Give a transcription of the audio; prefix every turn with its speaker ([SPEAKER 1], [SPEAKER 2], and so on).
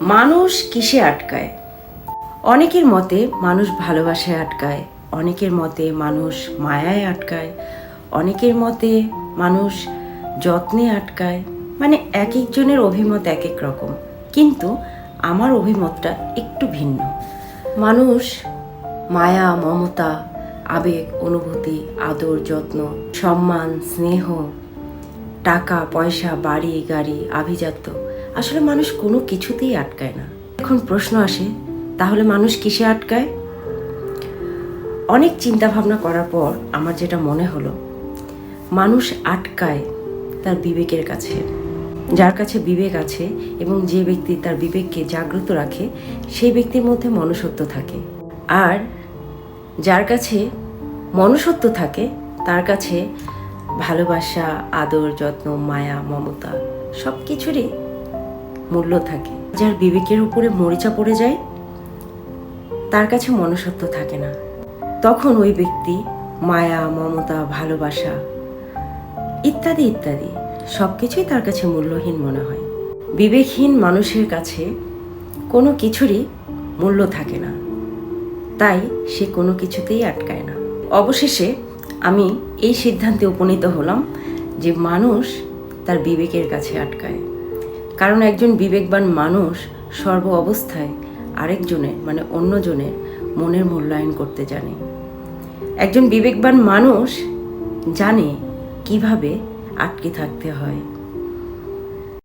[SPEAKER 1] মানুষ কিসে আটকায়? অনেকের মতে মানুষ ভালোবাসায় আটকায়, অনেকের মতে মানুষ মায়ায় আটকায়, অনেকের মতে মানুষ যত্নে আটকায়। মানে এক একজনের অভিমত এক এক রকম। কিন্তু আমার অভিমতটা একটু ভিন্ন। মানুষ মায়া, মমতা, আবেগ, অনুভূতি, আদর, যত্ন, সম্মান, স্নেহ, টাকা, পয়সা, বাড়ি, গাড়ি, আভিজাত্য আসলে মানুষ কোনো কিছুতেই আটকায় না। এখন প্রশ্ন আসে, তাহলে মানুষ কিসে আটকায়? অনেক চিন্তা ভাবনা করার পর আমার যেটা মনে হলো, মানুষ আটকায় তার বিবেকের কাছে। যার কাছে বিবেক আছে এবং যে ব্যক্তি তার বিবেককে জাগ্রত রাখে, সেই ব্যক্তির মধ্যে মনুষ্যত্ব থাকে। আর যার কাছে মনুষ্যত্ব থাকে, তার কাছে ভালোবাসা, আদর, যত্ন, মায়া, মমতা সব কিছুরই মূল্য থাকে। যার বিবেকের উপরে মরিচা পড়ে যায়, তার কাছে মনুষ্যত্ব থাকে না। তখন ওই ব্যক্তি মায়া, মমতা, ভালোবাসা ইত্যাদি ইত্যাদি সব কিছুই তার কাছে মূল্যহীন মনে হয়। বিবেকহীন মানুষের কাছে কোনো কিছুরই মূল্য থাকে না। তাই সে কোনো কিছুতেই আটকায় না। অবশেষে আমি এই সিদ্ধান্তে উপনীত হলাম যে মানুষ তার বিবেকের কাছে আটকায়। কারণ একজন বিবেকবান মানুষ সর্ব অবস্থায় আরেকজনের মানে অন্যজনের মনের মূল্যায়ন করতে জানে। একজন বিবেকবান মানুষ জানে কীভাবে আটকে থাকতে হয়।